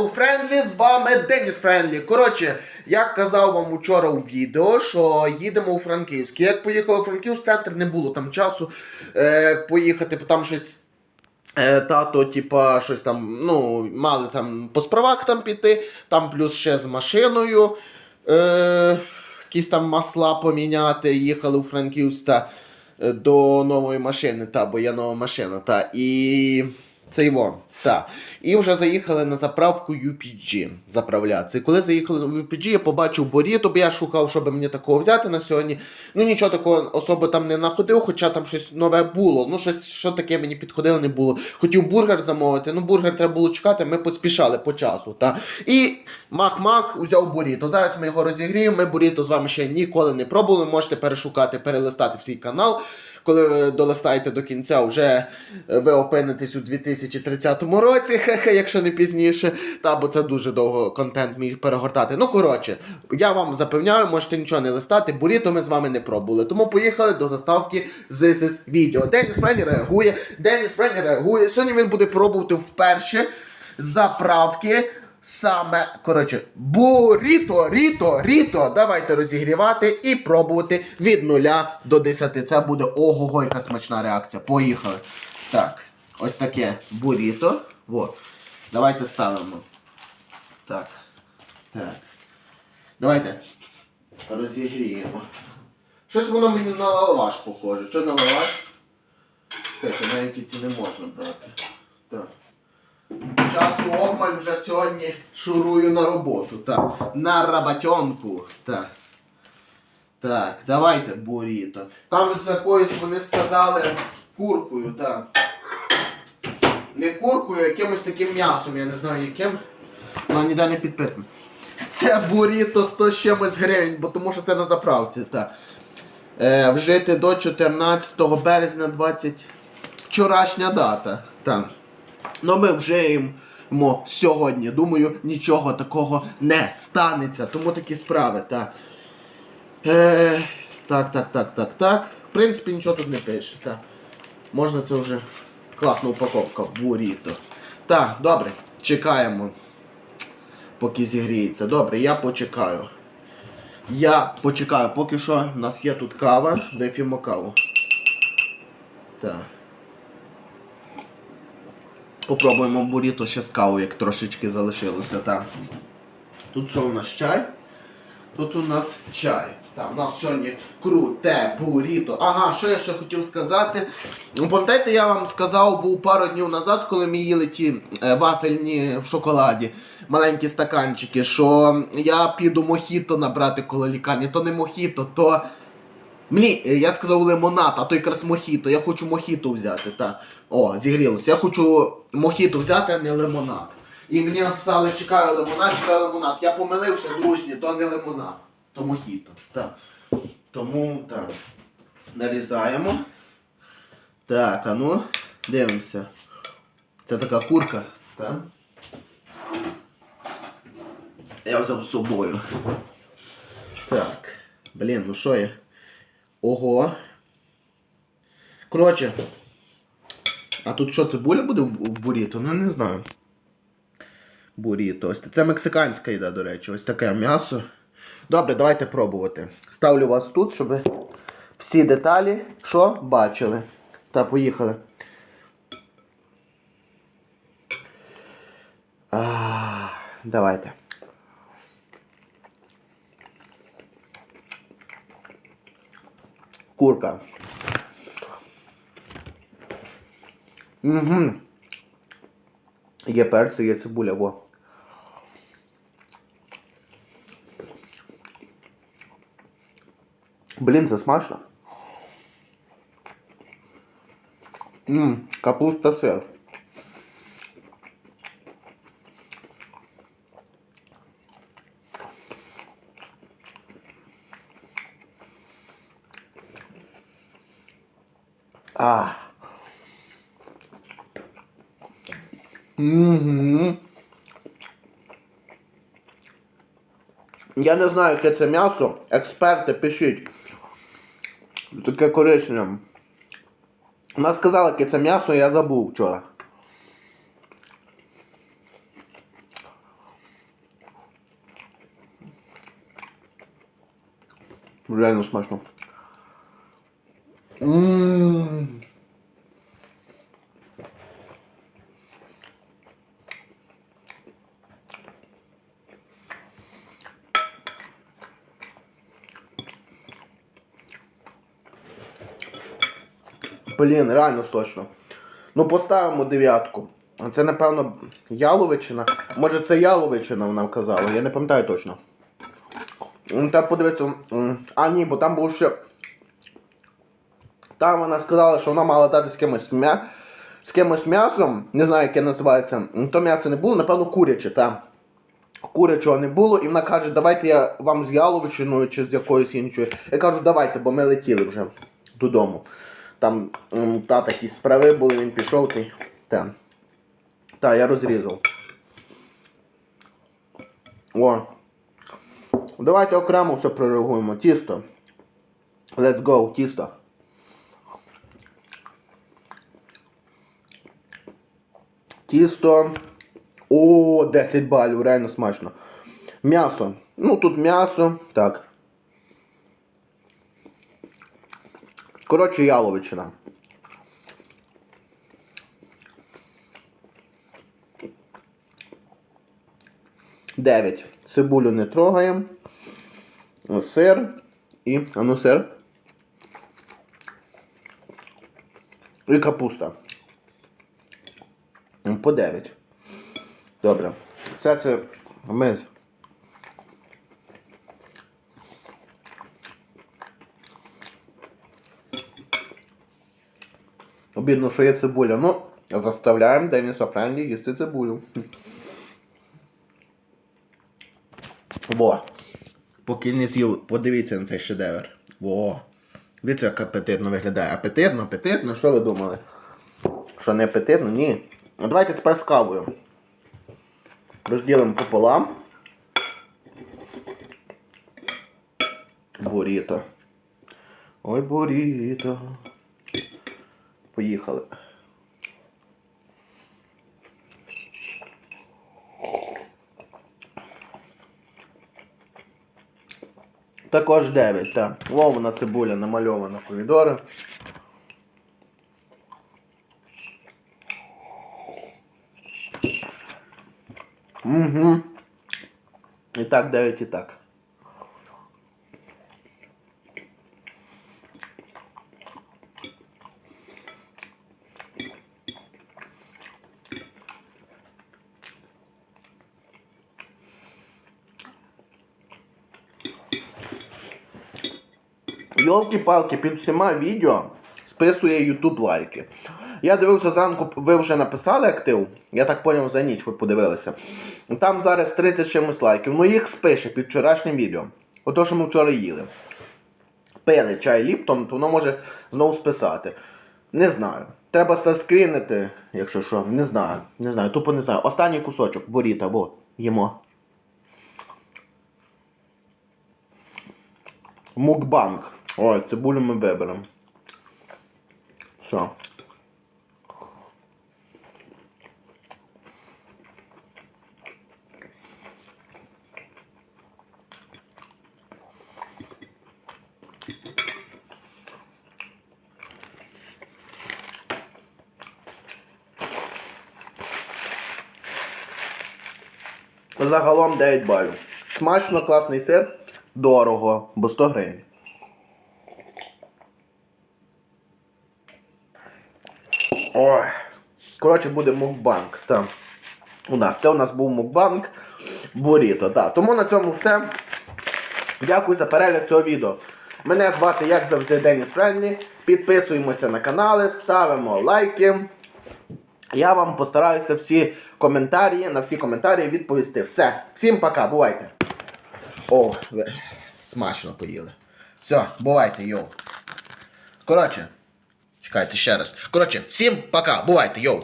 Hello, Friendly, з вами Деніс Френдлі. Коротше, я казав вам вчора у відео, що їдемо у Франківськ. Як поїхали у Франківськ, центр не було там часу е, поїхати, бо там щось. Е, тато, типа, щось там, ну, мали там по справах там піти, там плюс ще з машиною. Е, якісь там масла поміняти, їхали у Франківськ та, е, до нової машини, та, бо є нова машина, та, і це. Та. І вже заїхали на заправку UPG заправлятися. І коли заїхали в UPG, я побачив Боріто, бо я шукав, щоб мені такого взяти на сьогодні. Ну нічого такого особо там не знаходив, хоча там щось нове було. Ну, щось що таке мені підходило, не було. Хотів бургер замовити, ну бургер треба було чекати, ми поспішали по часу. Та. І мах-мах взяв Боріто. Зараз ми його розігріємо. Ми Боріто з вами ще ніколи не пробували. Можете перешукати, перелистати всій канал. Коли ви долистаєте до кінця, вже е, ви опинитесь у 2030 році, хе-хе, якщо не пізніше. Та, бо це дуже довго контент мій перегортати. Ну, коротше, я вам запевняю, можете нічого не листати, буріто ми з вами не пробували. Тому поїхали до заставки is Video. Деніс Френі реагує, Деніс Френі реагує. Сьогодні він буде пробувати вперше заправки. Саме, коротше, буріто, ріто, ріто. Давайте розігрівати і пробувати від 0 до 10. Це буде ого-го, яка смачна реакція. Поїхали. Так, ось таке буріто. Во. Давайте ставимо. Так. Так. Давайте розігріємо. Щось воно мені на лаваш похоже. Що на лаваш? Маленькі ці не можна брати. Так. Часу обмаль вже сьогодні шурую на роботу. Так. На рабатьонку. Так. Так, давайте буріто. Там з якоюсь вони сказали куркою, так. Не куркою, а якимось таким м'ясом, я не знаю яким. Воно ніде не підписано. Це буріто 100 з чимось гривень, бо тому що це на заправці. Так. Е, вжити до 14 березня 20. Вчорашня дата. Так. Ну ми вжиємо сьогодні. Думаю, нічого такого не станеться. Тому такі справи, так. Е, так, так, так, так, так. В принципі, нічого тут не пише. Так. Можна це вже класна упаковка. Буріто. Так, добре, чекаємо. Поки зігріється. Добре, я почекаю. Я почекаю, поки що в нас є тут кава, вип'ємо каву. Так. Попробуємо буріто ще з кавою, як трошечки залишилося. Так. Тут що у нас чай? Тут у нас чай. Так, у нас сьогодні круте буріто. Ага, що я ще хотів сказати. Ну, Пам'ятаєте, я вам сказав, був пару днів назад, коли ми їли ті е, вафельні в шоколаді, маленькі стаканчики, що я піду мохіто набрати коло лікарні. То не мохіто, то. Мені, е, я сказав лимонад, а то якраз мохіто. Я хочу мохіто взяти. так. О, зігрілося. Я хочу мохіто взяти, а не лимонад. І мені написали, чекаю лимонад, чекаю лимонад. Я помилився, дружні, то не лимонад, то мохіто. Так. Тому так. Нарізаємо. Так, а ну, дивимося. Це така курка. Так. Я взяв з собою. Так. Блін, ну що є? Ого. Коротше. А тут що, цибуля буде в буріто? Ну не знаю. Буріто. Ось це мексиканська їда, до речі. Ось таке м'ясо. Добре, давайте пробувати. Ставлю вас тут, щоб всі деталі що бачили. Та поїхали. А, давайте. Курка. Угу. Є перці, є цибуля, во. Блін, це смачно. Ммм, капуста сир. А. Угу. Я не знаю, яке це м'ясо. Експерти пишіть. Таке коричневе. Вона сказала, яке це м'ясо, я забув вчора. Реально смачно. Ммм. Блін, реально сочно. Ну, поставимо дев'ятку. Це, напевно, яловичина. Може це яловичина вона вказала, я не пам'ятаю точно. Ну, Треба подивитися. А, ні, бо там був ще. Там вона сказала, що вона мала дати з кимось м'я... з кимось м'ясом, не знаю, яке називається. То м'ясо не було, напевно, куряче, там. Курячого не було, і вона каже, давайте я вам з яловичиною чи з якоюсь іншою. Я кажу, давайте, бо ми летіли вже додому. Там та такі справи були, він пішов ти. Та. Та, я розрізав. О. Давайте окремо все прореагуємо. Тісто. Let's go, тісто. Тісто. О, 10 балів, реально смачно. М'ясо. Ну тут м'ясо. Так. Коротше, яловичина. Дев'ять. Цибулю не трогаємо. Сир і. А ну сир. І капуста. По 9. Добре. Все це ми. З- що є цибуля. Ну, заставляємо Деніса Френлі їсти цибулю. Во. Поки не з'їв, подивіться на цей шедевр. Во. Дивіться, як апетитно виглядає. Апетитно, апетитно, що ви думали? Що не апетитно? Ні. Ну давайте тепер з кавою. Розділимо пополам. Буріто. Ой, буріто. Поїхали. Також 9, так. Вовна цибуля намальована помідори. Угу. І так 9 і так. Йолки-палки, під всіма відео списує YouTube лайки. Я дивився зранку, ви вже написали актив. Я так поняв за ніч ви подивилися. Там зараз 30 чимось лайків. Ну їх спише під вчорашнім відео. Ото, що ми вчора їли. Пили чай ліптом, то воно може знову списати. Не знаю. Треба заскрінити, якщо що. Не знаю. Не знаю. Тупо не знаю. Останній кусочок, боріта, бо їмо. Мукбанк. Ой, цибулю ми виберемо. Все. Загалом 9 балів. Смачно, класний сир, дорого, бо 100 гривень. Ой. Коротше, буде мукбанк. Там. У нас. Це у нас був мукбанк Буріто. Так. Тому на цьому все. Дякую за перегляд цього відео. Мене звати, як завжди, Деніс Френлі. Підписуємося на канали, ставимо лайки. Я вам постараюся всі коментарі, на всі коментарі відповісти. Все. Всім пока, бувайте. О, ви смачно поїли. Все, бувайте, йоу. Коротше, чекайте ще раз. Коротше, всім пока, бувайте, йоу.